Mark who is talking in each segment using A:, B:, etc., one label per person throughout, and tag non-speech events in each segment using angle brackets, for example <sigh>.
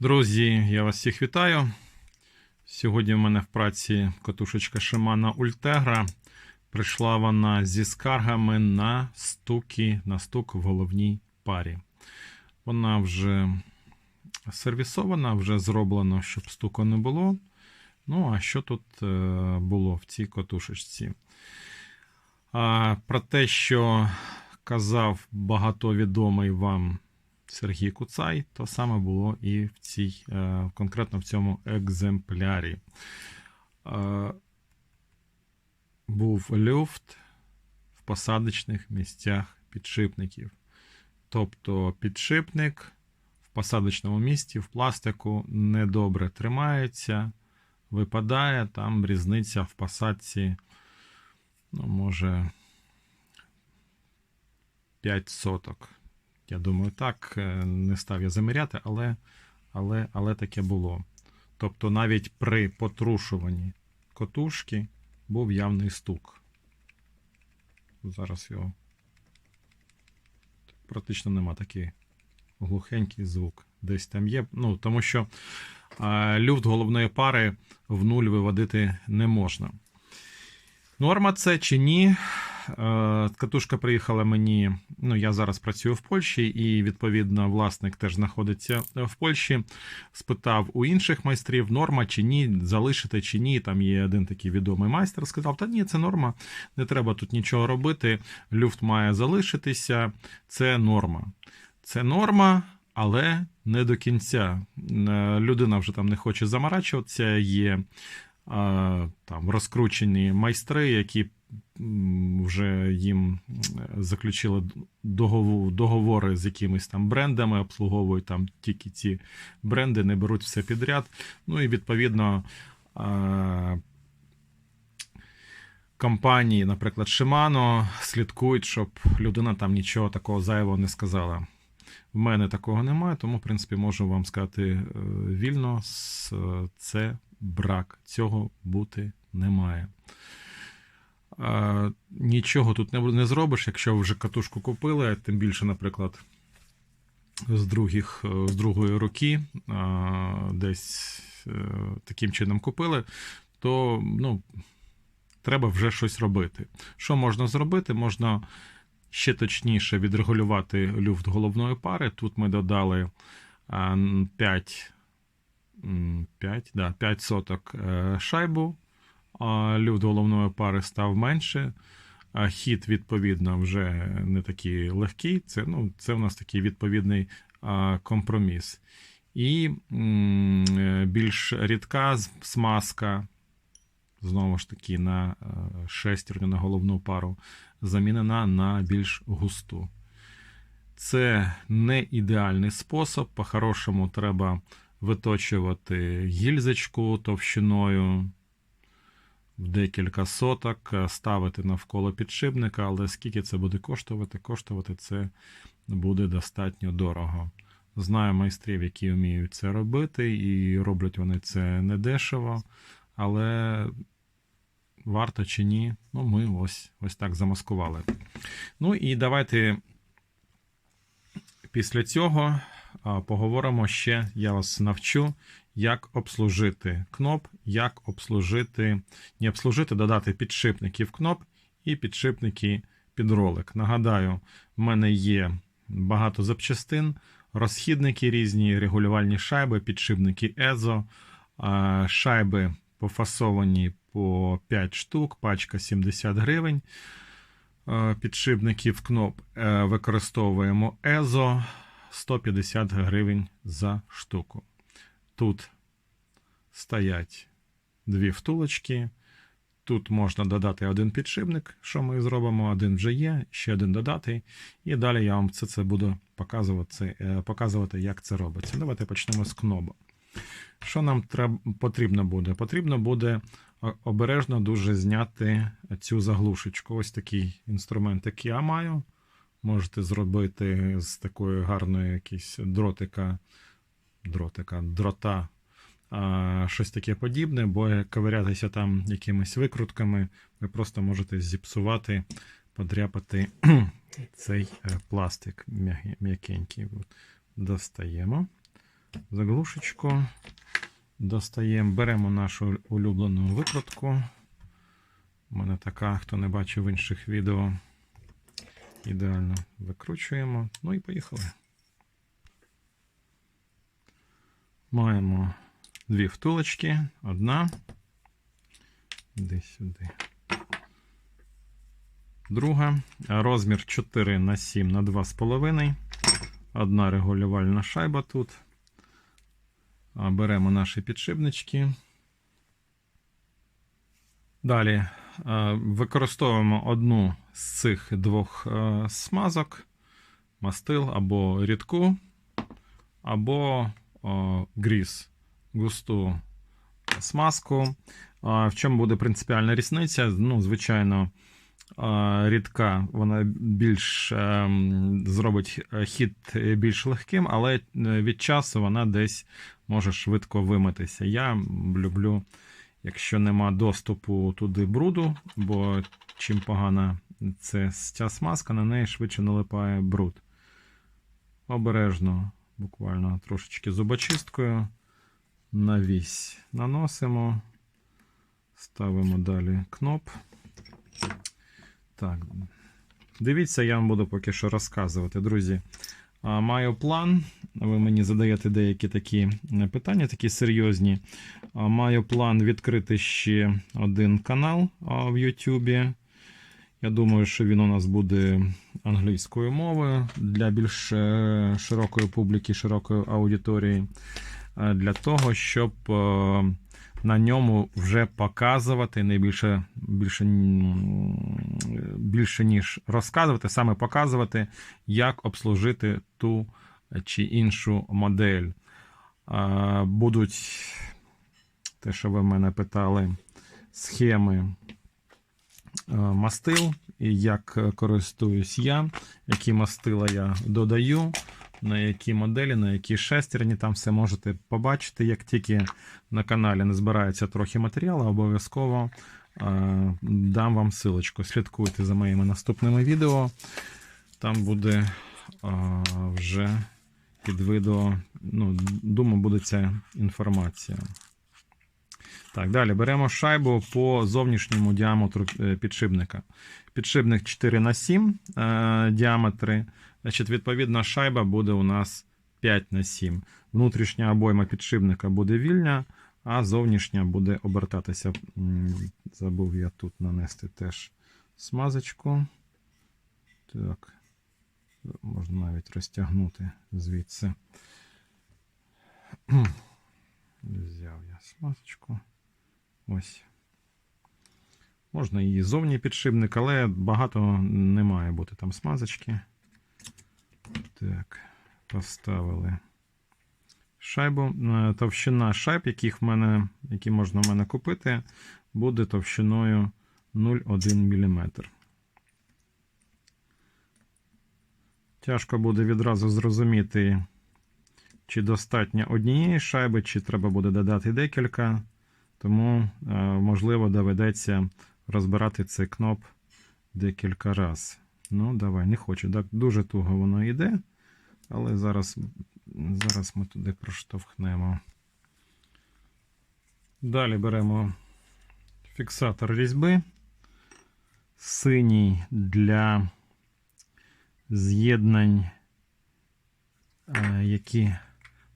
A: Друзі, я вас всіх вітаю. Сьогодні в мене в праці катушечка Shimano Ultegra. Прийшла вона зі скаргами на стуки, на стук в головній парі. Вона вже сервісована, вже зроблено, щоб стуку не було. Ну, а що тут е, було в цій катушечці? Про те, що казав багатовідомий вам Сергій Куцай, то саме було і в цій, е, конкретно в цьому екземплярі. Е, Був люфт в посадочних місцях підшипників. Тобто підшипник в посадочному місці в пластику недобре тримається, випадає, там різниця в посадці, ну, може, 5 соток. Я думаю, так, е, не став я заміряти, але, але, але таке було. Тобто навіть при потрушуванні котушки був явний стук. Зараз його практично нема такий глухенький звук. Десь там є. Ну, тому що е, люфт головної пари в нуль виводити не можна. Норма це чи ні? Е, Катушка приїхала мені. Ну, я зараз працюю в Польщі, і відповідно власник теж знаходиться в Польщі. Спитав у інших майстрів, норма чи ні, залишити чи ні. Там є один такий відомий майстер. Сказав: та ні, це норма, не треба тут нічого робити. Люфт має залишитися. Це норма. Це норма. Але не до кінця. Е, Людина вже там не хоче заморачуватися. Є там розкручені майстри, які вже їм заключили договори з якимись там брендами, обслуговують там тільки ці бренди, не беруть все підряд. Ну і відповідно. Компанії, наприклад, Shimano, слідкують, щоб людина там нічого такого зайвого не сказала. В мене такого немає, тому, в принципі, можу вам сказати е, вільно, е, це брак. Цього бути немає. Нічого тут не, зробиш, якщо вже катушку купили, тим більше, наприклад, з, других, е, з другої руки десь е, таким чином купили, то ну, треба вже щось робити. Що можна зробити? Можна ще точніше відрегулювати люфт головної пари. Тут ми додали 5, 5, да, 5 соток е, шайбу, люфт головної пари став менше. а Хід, відповідно, вже не такий легкий. Це, ну, це у нас такий відповідний а, компроміс. І м, е, більш рідка смазка, знову ж таки, на е, шестерню на головну пару, замінена на більш густу. Це не ідеальний спосіб. По-хорошому треба виточувати гільзочку товщиною декілька соток, е, ставити навколо підшипника, але скільки це буде коштувати? Коштувати це буде достатньо дорого. Знаю майстрів, які вміють це робити, і роблять вони це недешево, але варто чи ні, ну ми ось, ось так замаскували. Ну і давайте після цього поговоримо ще, я вас навчу, як обслужити кноп, як обслужити, не обслужити, додати підшипники в кноп і підшипники під ролик. Нагадаю, в мене є багато запчастин, розхідники різні, регулювальні шайби, підшипники Езо, шайби пофасовані по 5 штук, пачка 70 гривень. Підшипників кноп е, використовуємо Езо 150 гривень за штуку. Тут стоять дві втулочки. Тут можна додати один підшипник, що ми зробимо, один вже є, ще один додати. І далі я вам це, це буду показувати, е, показувати, як це робиться. Давайте почнемо з кноба. Що нам треба, потрібно буде? Потрібно буде обережно дуже зняти цю заглушечку. Ось такий інструмент, який я маю. Можете зробити з такої гарної якісь дротика, дротика, дрота, щось таке подібне, бо ковирятися там якимись викрутками, ви просто можете зіпсувати, подряпати <clears throat> цей е, пластик м'якенький. Достаємо. заглушечку. Достаємо, беремо нашу улюблену викрутку. У мене така, хто не бачив інших відео. Ідеально викручуємо. Ну і поїхали. Маємо дві втулочки. Одна. Іди сюди. Друга. Розмір 4 на 7 на 2,5. Одна регулювальна шайба тут. Беремо наші підшипнички. Далі використовуємо одну з цих двох е, смазок, мастил або рідку, або гріз, густу смазку. В чому буде принципіальна різниця? Ну, звичайно, е, рідка вона більш е, зробить хід більш легким, але від часу вона десь може швидко вимитися. Я люблю, якщо нема доступу туди бруду, бо чим погана це ця смазка, на неї швидше налипає бруд. Обережно, буквально трошечки зубочисткою. На вісь наносимо, ставимо далі кноп. Так, дивіться, я вам буду поки що розказувати, друзі. Маю план. Ви мені задаєте деякі такі питання, такі серйозні. Маю план відкрити ще один канал в Ютубі. Я думаю, що він у нас буде англійською мовою для більш е, широкої публіки, широкої аудиторії. Е, Для того, щоб е, на ньому вже показувати не більше, більше, ніж розказувати, саме показувати, як обслужити ту чи іншу модель. Е, Будуть те, що ви мене питали, схеми мастил, і як користуюсь я, які мастила я додаю, на які моделі, на які шестерні, там все можете побачити. Як тільки на каналі не збирається трохи матеріалу, обов'язково е, дам вам силочку. Слідкуйте за моїми наступними відео. Там буде е, вже під відео, ну, думаю, буде ця інформація. Так, далі беремо шайбу по зовнішньому діаметру е, підшипника. Підшипник 4 на 7 е, діаметри. Значить, відповідна шайба буде у нас 5 на 7. Внутрішня обойма підшипника буде вільня, а зовнішня буде обертатися. Забув я тут нанести теж смазочку. Так, можна навіть розтягнути звідси. Взяв я смазочку. Ось. Можна і зовні підшипник, але багато не має бути там смазочки. Так, поставили шайбу. Е, Товщина шайб, яких в мене, які можна в мене купити, буде товщиною 0,1 мм. Тяжко буде відразу зрозуміти, чи достатньо однієї шайби, чи треба буде додати декілька. Тому, е, можливо, доведеться розбирати цей кноп декілька разів. Ну, давай, не хочу. Так, дуже туго воно йде, але зараз, зараз ми туди проштовхнемо. Далі беремо фіксатор різьби. Синій для з'єднань, е, які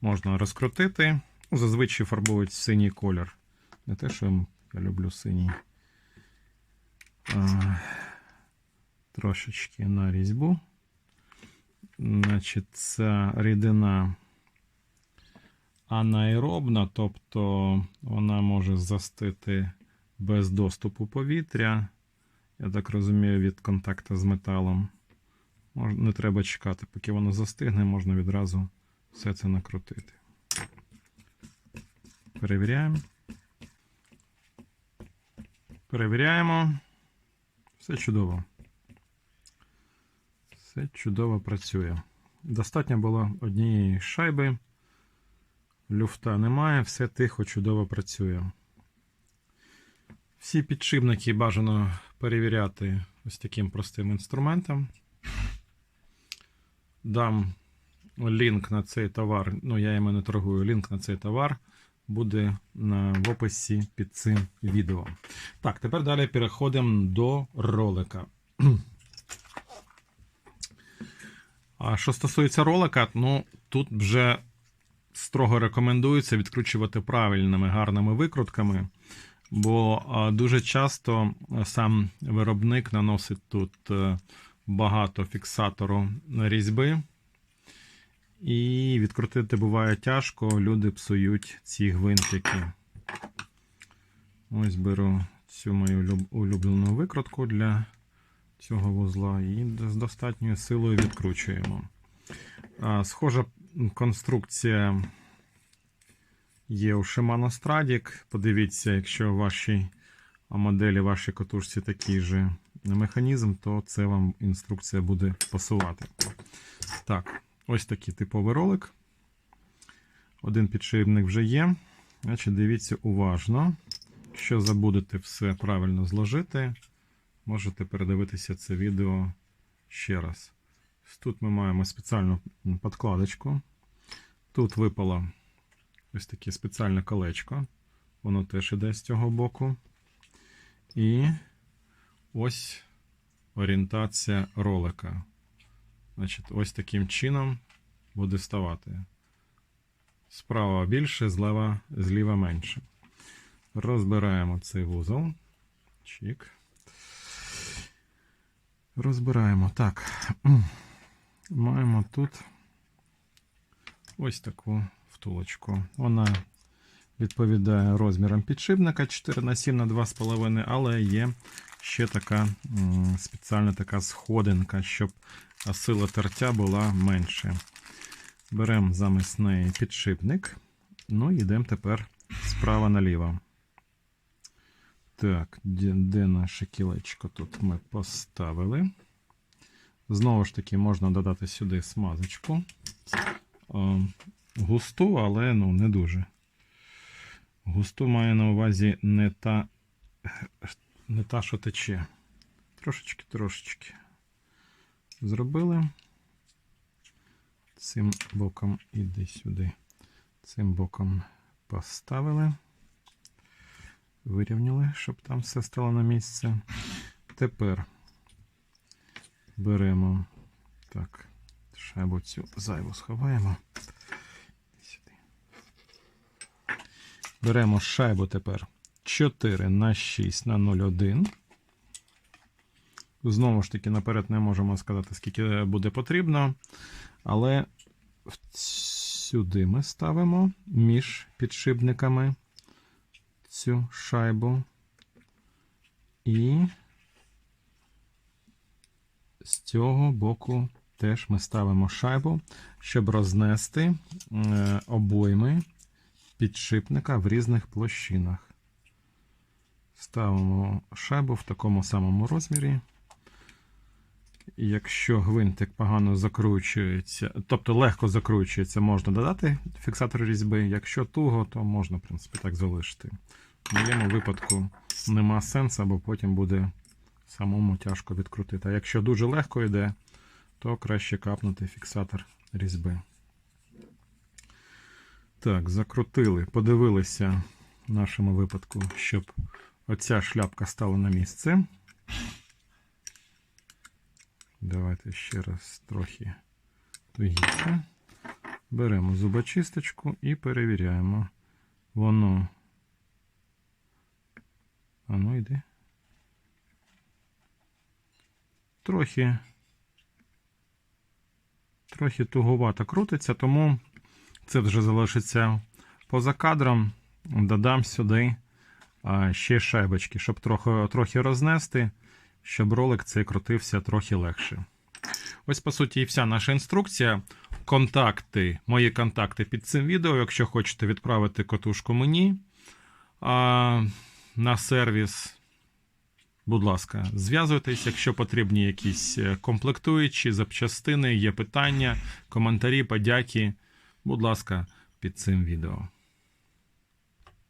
A: можна розкрутити. Ну, Зазвичай фарбують синій колір. Не те, що я люблю синій. Трошечки на різьбу. Значить, ця рідина анаеробна, тобто вона може застити без доступу повітря. Я так розумію, від контакту з металом. Не треба чекати, поки воно застигне, можна відразу все це накрутити. Перевіряємо. Перевіряємо. Все чудово. Все чудово працює. Достатньо було однієї шайби. Люфта немає, все тихо, чудово працює. Всі підшипники бажано перевіряти ось таким простим інструментом. Дам лінк на цей товар, ну я йому не торгую, лінк на цей товар буде в описі під цим відео. Так, тепер далі переходимо до ролика. А що стосується ролика, ну тут вже строго рекомендується відкручувати правильними гарними викрутками, бо дуже часто сам виробник наносить тут е, багато фіксатору різьби. І відкрутити буває тяжко, люди псують ці гвинтики. Ось беру цю мою улюблену викрутку для цього вузла і з достатньою силою відкручуємо. Схожа конструкція є у Shimano Stradic. Подивіться, якщо в вашій моделі, вашій катушці такий же механізм, то це вам інструкція буде пасувати. Так, ось такий типовий ролик. Один підшипник вже є. Значить, дивіться уважно. Якщо забудете все правильно зложити, можете передивитися це відео ще раз. Тут ми маємо спеціальну подкладочку. Тут випало ось таке спеціальне колечко. Воно теж іде з цього боку. І ось орієнтація ролика. Значить, ось таким чином буде ставати. Справа більше, зліва, зліва менше. Розбираємо цей вузол. Чик. Розбираємо. Так. <clears throat> Маємо тут ось таку втулочку. Вона відповідає розмірам підшипника 4 на 7 на 2,5, але є ще така спеціальна така сходинка, щоб сила тертя була менше. Беремо замість неї підшипник. Ну і йдемо тепер справа наліво. Так, де, де наше кілечко тут ми поставили. Знову ж таки, можна додати сюди смазочку. Е, Густу, але ну, не дуже. Густу маю на увазі не та, не та, що тече. Трошечки, трошечки. Зробили. Цим боком іди сюди. Цим боком поставили. Вирівняли, щоб там все стало на місце. Тепер беремо так, шайбу цю зайву сховаємо. Беремо шайбу тепер 4 на 6 на 0,1. Знову ж таки, наперед не можемо сказати, скільки буде потрібно. Але сюди ми ставимо між підшипниками цю шайбу. І з цього боку теж ми ставимо шайбу, щоб рознести е, обойми підшипника в різних площинах. Ставимо шайбу в такому самому розмірі. Якщо гвинтик погано закручується, тобто легко закручується, можна додати фіксатор різьби. Якщо туго, то можна, в принципі, так залишити. В моєму випадку нема сенсу, бо потім буде самому тяжко відкрутити. А якщо дуже легко йде, то краще капнути фіксатор різьби. Так, закрутили, подивилися в нашому випадку, щоб оця шляпка стала на місце. Давайте ще раз трохи тугіше. Беремо зубочисточку і перевіряємо. Воно. А ну. Трохи. Трохи туговато крутиться, тому це вже залишиться поза кадром. Додам сюди ще шайбочки, щоб трохи, трохи рознести щоб ролик цей крутився трохи легше. Ось, по суті, і вся наша інструкція. Контакти, мої контакти під цим відео, якщо хочете відправити котушку мені а, на сервіс. Будь ласка, зв'язуйтесь, якщо потрібні якісь комплектуючі запчастини, є питання, коментарі, подяки. Будь ласка, під цим відео.